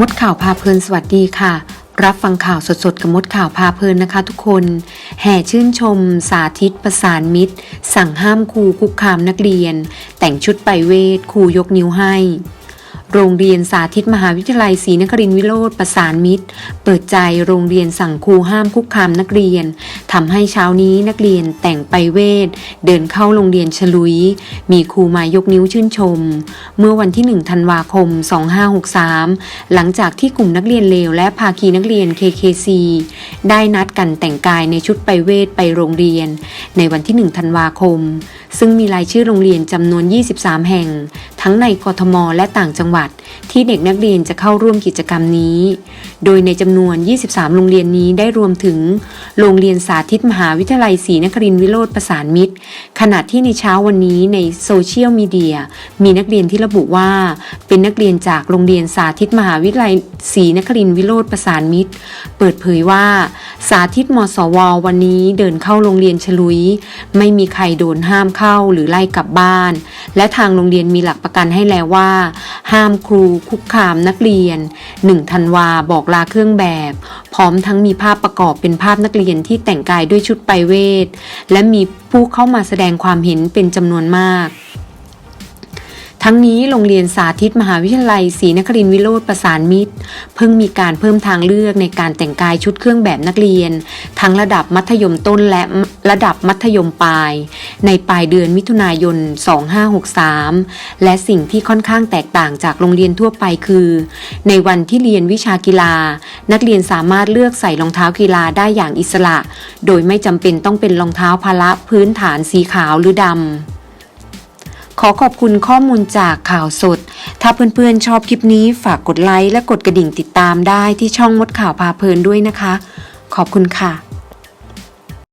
มดข่าวพาเพลินสวัสดีค่ะ รับฟังข่าวสดๆ กับมดข่าวพาเพลินนะคะทุกคน แห่ชื่นชม สาธิตประสานมิตร สั่งห้ามครูคุกคามนักเรียน แต่งชุดไปเวทครูยกนิ้วให้ โรงเรียนสาธิตมหาวิทยาลัยศรีนครินทรวิโรธประสานมิตร เปิดใจโรงเรียนสั่งครูห้ามคุกคามนักเรียน ทำให้เช้านี้นักเรียนแต่งไปเวท เดินเข้าโรงเรียนฉลุย มีครูมายกนิ้วชื่นชม เมื่อวันที่ 1 ธันวาคม 2563 หลังจากที่กลุ่มนักเรียนเลวและภาคีนักเรียน KKC ได้นัดกันแต่งกายในชุดไปเวทไปโรงเรียน ในวันที่ 1 ธันวาคม ซึ่งมีรายชื่อโรงเรียนจำนวน 23 แห่ง ทั้งในกทม และต่างจังหวัด ที่เด็กนักเรียนจะเข้าร่วมกิจกรรมนี้ โดยในจำนวน 23 โรงเรียนนี้ได้รวมถึง โรงเรียนสาธิตมหาวิทยาลัยศรีนครินทรวิโรธประสานมิตร ขณะที่ในเช้าวันนี้ในโซเชียลมีเดียมีนักเรียนที่ระบุว่า เป็นนักเรียนจากโรงเรียนสาธิตมหาวิทยาลัยศรีนครินทรวิโรธประสานมิตร เปิดเผยว่าสาธิตมสว วันนี้เดินเข้าโรงเรียนฉลุย ไม่มีใครโดนห้ามเข้าหรือไล่กลับบ้าน และทางโรงเรียนมีหลักประกันให้แล้วว่า ห้ามครูคุกคามนักเรียน1ธันวาบอกลาเครื่องแบบ พร้อมทั้งมีภาพประกอบเป็นภาพนักเรียนที่แต่งกายด้วยชุดไปเวทและมีผู้เข้ามาแสดงความเห็นเป็นจำนวนมาก ทั้งนี้โรงเรียนสาธิตมหาวิทยาลัยศรีนครินทรวิโรธประสานมิตร เพิ่งมีการเพิ่มทางเลือกในการแต่งกายชุดเครื่องแบบนักเรียน ทั้งระดับมัธยมต้นและระดับมัธยมปลาย ในปลายเดือนมิถุนายน 2563 และสิ่งที่ค่อนข้างแตกต่างจากโรงเรียนทั่วไปคือ ในวันที่เรียนวิชากีฬา นักเรียนสามารถเลือกใส่รองเท้ากีฬาได้อย่างอิสระ โดยไม่จำเป็นต้องเป็นรองเท้าพละพื้นฐานสีขาวหรือดำ อขอบคุณข้อมูลจากข่าวสด ถ้าเพื่อนๆชอบคลิปนี้ฝากกดไลค์และกดกระดิ่งติดตามได้ที่ช่องมดข่าวพาเพลินด้วยนะคะ ขอบคุณค่ะ